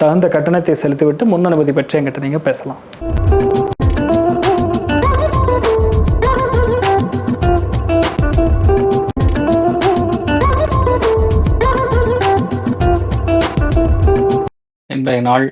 தகுந்த கட்டணத்தை செலுத்திவிட்டு முன் அனுமதி பெற்று என்கிட்ட நீங்கள் பேசலாம். இன்றைய நாள்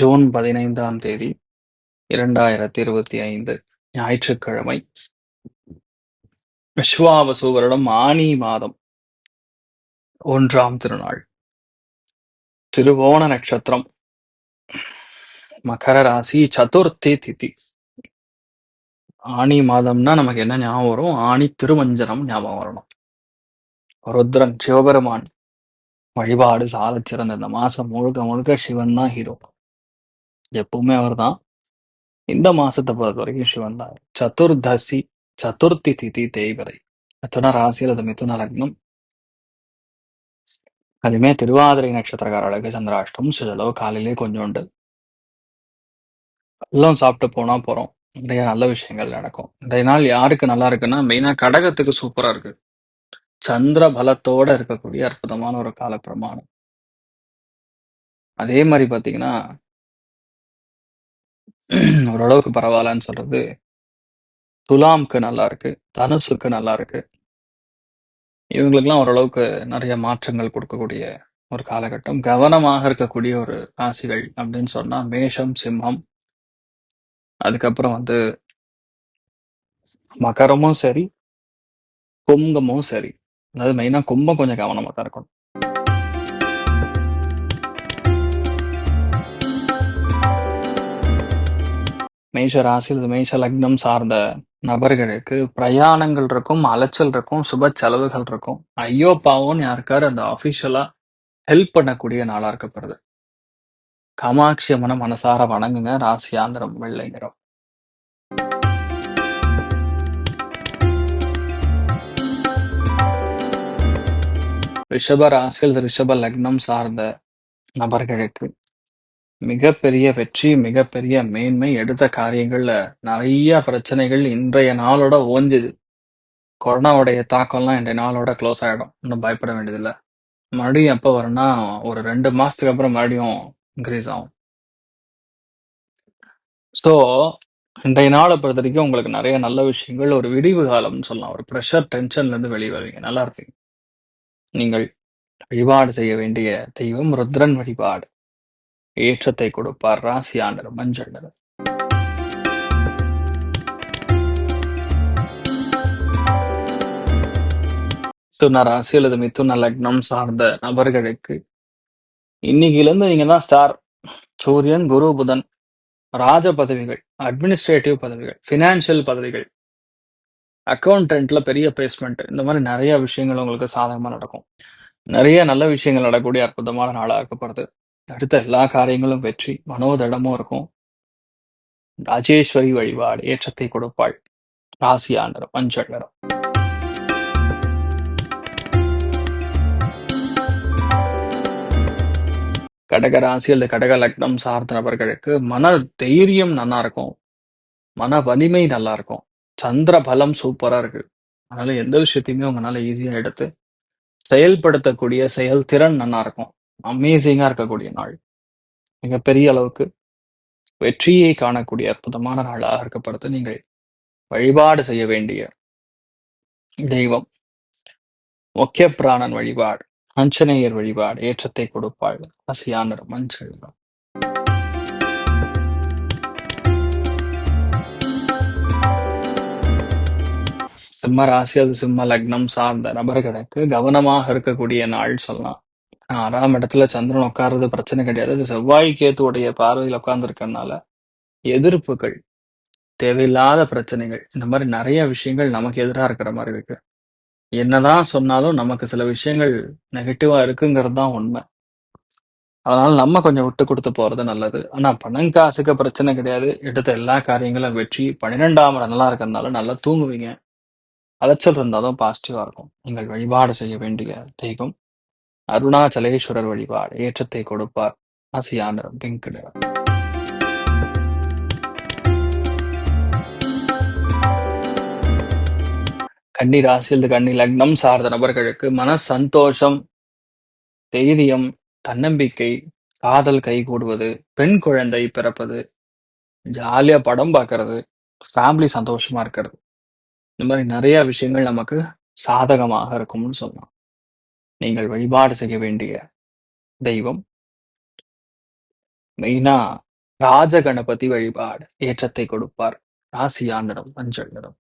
ஜூன் பதினைந்தாம் தேதி இரண்டாயிரத்தி இருபத்தி ஐந்து ஞாயிற்றுக்கிழமை. விஸ்வாவசு வருடம் ஆனி மாதம் ஒன்றாம் திருநாள். திருவோண நட்சத்திரம். மகர ராசி சதுர்த்தி திதி. ஆணி மாதம்னா நமக்கு என்ன ஞாபகம் வரும்? ஆணி திருமஞ்சனம் ஞாபகம் வரணும். ருத்ரன் சிவபெருமான் வழிபாடு சாலச் சிறந்த இந்த மாசம் முழுக்க முழுக்க சிவன் தான் ஹீரோ எப்பவுமே அவர் தான். இந்த மாசத்தை பொறுத்த வரைக்கும் சிவன் தான். சதுர்தசி சதுர்த்தி திதி தேய்வரை மிதுன ராசியில் அது மிதுன லக்னம். அதுமே திருவாதிரை நட்சத்திரக்காரர்களுக்கு சந்திராஷ்டம் சிலோ காலையிலே கொஞ்சோண்டு எல்லாம் சாப்பிட்டு போனா போறோம். நிறைய நல்ல விஷயங்கள் நடக்கும். இன்றைய நாள் யாருக்கு நல்லா இருக்குன்னா மெயினா கடகத்துக்கு சூப்பரா இருக்கு. சந்திர பலத்தோட இருக்கக்கூடிய அற்புதமான ஒரு கால பிரமாணம் அதே மாதிரி பாத்தீங்கன்னா ஓரளவுக்கு பரவாயில்லன்னு சொல்றது துலாம்க்கு நல்லா இருக்கு தனுசுக்கு நல்லா இருக்கு. இவங்களுக்கெல்லாம் ஓரளவுக்கு நிறைய மாற்றங்கள் கொடுக்கக்கூடிய ஒரு காலகட்டம். கவனமாக இருக்கக்கூடிய ஒரு ராசிகள் அப்படின்னு சொன்னா மேஷம் சிம்மம். அதுக்கப்புறம் வந்து மகரமும் சரி கும்பமும் சரி. அதாவது மெயினா கும்பம் கொஞ்சம் கவனமா தான் இருக்கணும். மேஷ ராசி அல்லது மேஷ லக்னம் சார்ந்த நபர்களுக்கு பிரயாணங்கள் இருக்கும் அலைச்சல் இருக்கும் சுப செலவுகள் இருக்கும். ஐயோ பாவம்னு யாருக்காரு அந்த அஃபிஷியலா ஹெல்ப் பண்ணக்கூடிய நாளா இருக்கப்படுது. காமாட்சி அம்மனை மனசார வணங்குங்க. ராசியாந்திரம் வெள்ளை நிறம். ரிஷப ராசியில் ரிஷப லக்னம் சார்ந்த நபர்களுக்கு மிகப்பெரிய வெற்றி மிகப்பெரிய மேன்மை எடுத்த காரியங்கள்ல நிறைய பிரச்சனைகள் இன்றைய நாளோட ஓஞ்சுது. கொரோனாவுடைய தாக்கம்லாம் இன்றைய நாளோட க்ளோஸ் ஆயிடும். இன்னும் பயப்பட வேண்டியதில்லை. மறுபடியும் எப்போ வரும்னா ஒரு ரெண்டு மாசத்துக்கு அப்புறம் மறுபடியும் இன்க்ரீஸ் ஆகும். ஸோ இன்றைய நாளை பொறுத்த வரைக்கும் உங்களுக்கு நிறைய நல்ல விஷயங்கள் ஒரு விடிவு காலம்னு சொல்லலாம். ஒரு ப்ரெஷர் டென்ஷன்ல இருந்து வெளியே வருவீங்க. நல்லா இருப்பீங்க. நீங்கள் வழிபாடு செய்ய வேண்டிய தெய்வம் ருத்ரன் வழிபாடு. ஏற்றத்தை கொடுப்பார் ராசி ஆண்டர் மஞ்சள் நிறம். மிதுன ராசி அல்லது மிதுன லக்னம் சார்ந்த நபர்களுக்கு இன்னைக்கிலிருந்து நீங்க தான் ஸ்டார் சூரியன் குரு புதன் ராஜ பதவிகள் அட்மினிஸ்ட்ரேட்டிவ் பதவிகள் ஃபினான்ஷியல் பதவிகள் அக்கௌண்டன்ட்ல பெரிய பிளேஸ்மெண்ட் இந்த மாதிரி நிறைய விஷயங்கள் உங்களுக்கு சாதகமா நடக்கும். நிறைய நல்ல விஷயங்கள் நடக்கக்கூடிய அற்புதமான நாளாக இருக்கப்படுது அடுத்த எல்லா காரியங்களும் வெற்றி மனோதடமும் இருக்கும். ராஜேஸ்வரி வழிபாடு ஏற்றத்தை கொடுப்பாள். ராசியா ஆண்டர் மஞ்சள் நிறம். கடக ராசி அல்லது கடக லக்னம் சார்ந்த நபர்களுக்கு மன தைரியம் நல்லா இருக்கும். மன வலிமை நல்லா இருக்கும். சந்திர பலம் சூப்பரா இருக்கு. அதனால எந்த விஷயத்தையுமே உங்களால ஈஸியா எடுத்து செயல்படுத்தக்கூடிய செயல்திறன் நல்லா இருக்கும். அமேசிங்கா இருக்கக்கூடிய நாள். மிகப்பெரிய அளவுக்கு வெற்றியை காணக்கூடிய அற்புதமான நாளாக இருக்கப்படுது நீங்கள் வழிபாடு செய்ய வேண்டிய தெய்வம். முக்கிய பிராணன் வழிபாடு அஞ்சனேயர் வழிபாடு ஏற்றத்தை கொடுப்பாள் அசியானர் மஞ்சள் சிம்ம ராசி அது சிம்ம லக்னம் சார்ந்த நபர்களுக்கு கவனமாக இருக்கக்கூடிய நாள் சொல்லலாம். ஆறாம் இடத்துல சந்திரன் உட்கார்றது பிரச்சனை கிடையாது. அது செவ்வாய் கேத்துவுடைய பார்வையில் உட்கார்ந்துருக்கனால எதிர்ப்புகள் தேவையில்லாத பிரச்சனைகள் இந்த மாதிரி நிறைய விஷயங்கள் நமக்கு எதிராக இருக்கிற மாதிரி இருக்கு. என்னதான் சொன்னாலும் நமக்கு சில விஷயங்கள் நெகட்டிவா இருக்குங்கிறது தான் உண்மை. அதனால நம்ம கொஞ்சம் விட்டு கொடுத்து போறது நல்லது. ஆனா பணம் காசுக்கு பிரச்சனை கிடையாது. எடுத்த எல்லா காரியங்களும் வெற்றி. பன்னிரெண்டாம் இடம் நல்லா இருக்கிறதுனால நல்லா தூங்குவீங்க. அலைச்சல் இருந்தாலும் பாசிட்டிவா இருக்கும். நீங்கள் வழிபாடு செய்ய வேண்டிய தெய்வம். அருணாச்சலேஸ்வரர் வழிபாடு ஏற்றத்தை கொடுப்பார் ஆசியான நிறம் கன்னி ராசியில் கன்னி லக்னம் சார்ந்த நபர்களுக்கு மன சந்தோஷம் தைரியம் தன்னம்பிக்கை காதல் கைகூடுவது பெண் குழந்தை பிறப்பது ஜாலியா படம் பார்க்கறது ஃபேமிலி சந்தோஷமா இருக்கிறது. இந்த மாதிரி நிறைய விஷயங்கள் நமக்கு சாதகமாக இருக்கும்னு சொல்லலாம். நீங்கள் வழிபாடு செய்ய வேண்டிய தெய்வம். மெயினா ராஜ கணபதி வழிபாடு ஏற்றத்தை கொடுப்பார். ராசியா நிறம் மஞ்சள் நிறம்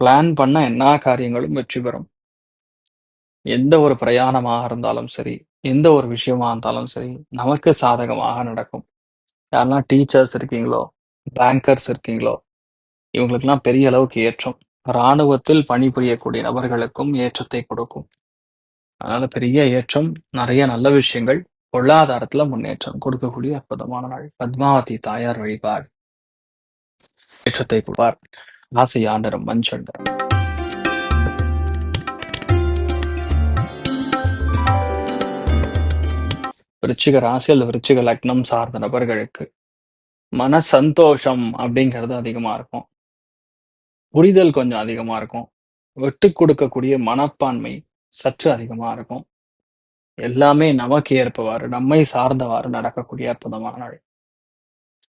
பிளான் பண்ண எல்லா காரியங்களும் வெற்றி பெறும். எந்த ஒரு பிரயாணமாக இருந்தாலும் சரி எந்த ஒரு விஷயமா இருந்தாலும் சரி நமக்கு சாதகமாக நடக்கும். யாரெல்லாம் டீச்சர்ஸ் இருக்கீங்களோ பேங்கர்ஸ் இருக்கீங்களோ? இவங்களுக்கெல்லாம் பெரிய அளவுக்கு ஏற்றம். இராணுவத்தில் பணிபுரியக்கூடிய நபர்களுக்கும் ஏற்றத்தை கொடுக்கும். அதனால பெரிய ஏற்றம் நிறைய நல்ல விஷயங்கள் பொருளாதாரத்துல முன்னேற்றம் கொடுக்கக்கூடிய அற்புதமான நாள். பத்மாவதி தாயார் வழிபாடு. ஏற்றத்தை கொடுப்பார். ஆசையா நிறம் மஞ்சள் நிறம் விருச்சிக ராசி அல்லது விருச்சிக லக்னம் சார்ந்த நபர்களுக்கு மன சந்தோஷம் அப்படிங்கிறது அதிகமா இருக்கும். புரிதல் கொஞ்சம் அதிகமா இருக்கும். விட்டு கொடுக்கக்கூடிய மனப்பான்மை சற்று அதிகமா இருக்கும். எல்லாமே நமக்கு ஏற்பவாறு நம்மை சார்ந்தவாறு நடக்கக்கூடிய அற்புதமான நாள்.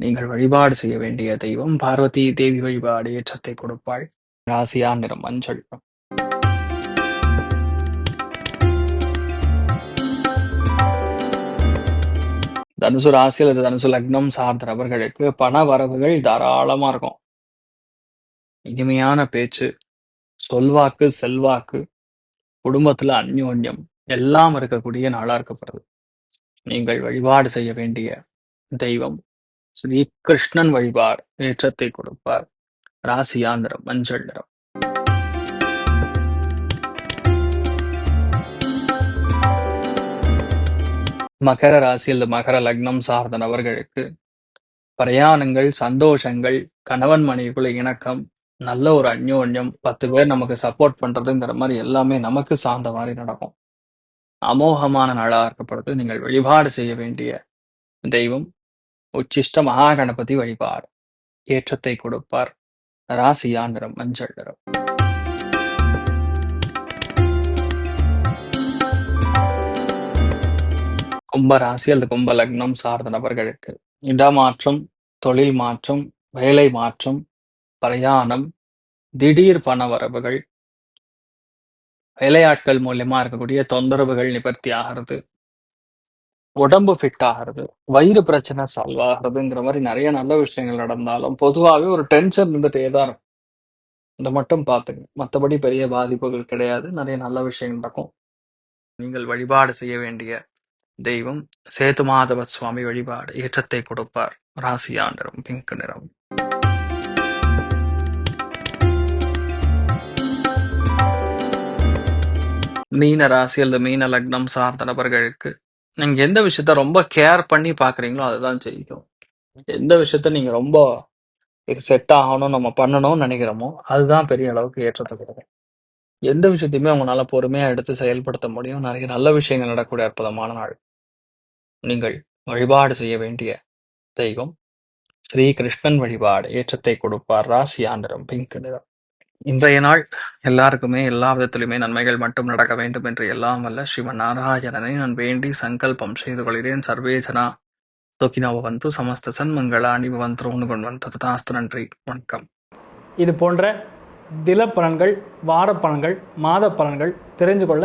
நீங்கள் வழிபாடு செய்ய வேண்டிய தெய்வம் பார்வதி தேவி வழிபாடு ஏற்றத்தை கொடுப்பாள். ராசியா நிறம் மஞ்சள் தனுசு ராசி அல்லது தனுசு லக்னம் சார்ந்த நபர்களுக்கு பண வரவுகள் தாராளமா இருக்கும். இனிமையான பேச்சு சொல்வாக்கு செல்வாக்கு குடும்பத்துல அந்யோன்யம் எல்லாம் இருக்கக்கூடிய நாளா இருக்கப்படுது. நீங்கள் வழிபாடு செய்ய வேண்டிய தெய்வம் ஸ்ரீ கிருஷ்ணன் வழிபாடு ஏற்றத்தை கொடுப்பார். ராசியா நிறம் மஞ்சள் நிறம். மகர ராசி அல்லது மகர லக்னம் சார்ந்த நபர்களுக்கு பிரயாணங்கள் சந்தோஷங்கள் கணவன் மனைவிக்குள்ள இணக்கம் நல்ல ஒரு அந்யோன்யம் பத்து பேர் நமக்கு சப்போர்ட் பண்றதுங்கிற மாதிரி எல்லாமே நமக்கு சார்ந்த மாதிரி நடக்கும். அமோகமான நாளாக இருக்கப்படுது நீங்கள் வழிபாடு செய்ய வேண்டிய தெய்வம் உச்சிஷ்ட மகா கணபதி வழிபாடு. ஏற்றத்தை கொடுப்பார். ராசியா நிறம் மஞ்சள் நிறம். கும்ப ராசி அல்லது கும்ப லக்னம் சார்ந்த நபர்களுக்கு இடமாற்றம் தொழில் மாற்றம் வேலை மாற்றம் பிரயாணம் திடீர் பண வரவுகள் வேலையாட்கள் மூலியமா இருக்கக்கூடிய தொந்தரவுகள் நிவர்த்தி ஆகிறது. உடம்பு ஃபிட் ஆகிறது வயிறு பிரச்சனை சால்வ் ஆகிறதுங்கிற மாதிரி நிறைய நல்ல விஷயங்கள் நடந்தாலும் பொதுவாகவே ஒரு டென்ஷன் இருந்துட்டே தான் இருக்கும். இதை மட்டும் பார்த்துங்க மற்றபடி பெரிய பாதிப்புகள் கிடையாது. நிறைய நல்ல விஷயங்கள் நடக்கும். நீங்கள் வழிபாடு செய்ய வேண்டிய தெய்வம் சேது மாதவ சுவாமி வழிபாடு ஏற்றத்தை கொடுப்பார் ராசியாண்டரும் பிங்க் நிறம் மீன ராசி அல்லது மீன லக்னம் சார்ந்த நபர்களுக்கு நீங்க எந்த விஷயத்த ரொம்ப கேர் பண்ணி பாக்குறீங்களோ அதுதான் செய்யும் எந்த விஷயத்த நீங்க ரொம்ப இது செட் ஆகணும் நம்ம பண்ணணும்னு நினைக்கிறோமோ அதுதான் பெரிய அளவுக்கு ஏற்றத்தை கொடுக்கும் எந்த விஷயத்தையுமே உங்களால பொறுமையா எடுத்து செயல்படுத்த முடியும் நிறைய நல்ல விஷயங்கள் நடக்கக்கூடிய அற்புதமான நாள் நீங்கள் வழிபாடு செய்ய வேண்டிய தெய்வம் ஸ்ரீ கிருஷ்ணன் வழிபாடு ஏற்றத்தை கொடுப்பார் ராசி ஆண்டரம் பிங்க் நிறம். இன்றைய நாள் எல்லாருக்குமே எல்லா விதத்திலுமே நன்மைகள் மட்டும் நடக்க வேண்டும் என்று எல்லாம் வல்ல ஸ்ரீமன் நாராயணனை நான் வேண்டி சங்கல்பம் செய்து கொள்கிறேன். சர்வேஜனா தொக்கினோ பவந்து சமஸ்த சன்மங்களாணி பவந்து உணுகொண்டு ததாஸ்து. நன்றி வணக்கம். இது போன்ற தில பலன்கள் வார பலன்கள் மாத பலன்கள் தெரிஞ்சு கொள்ள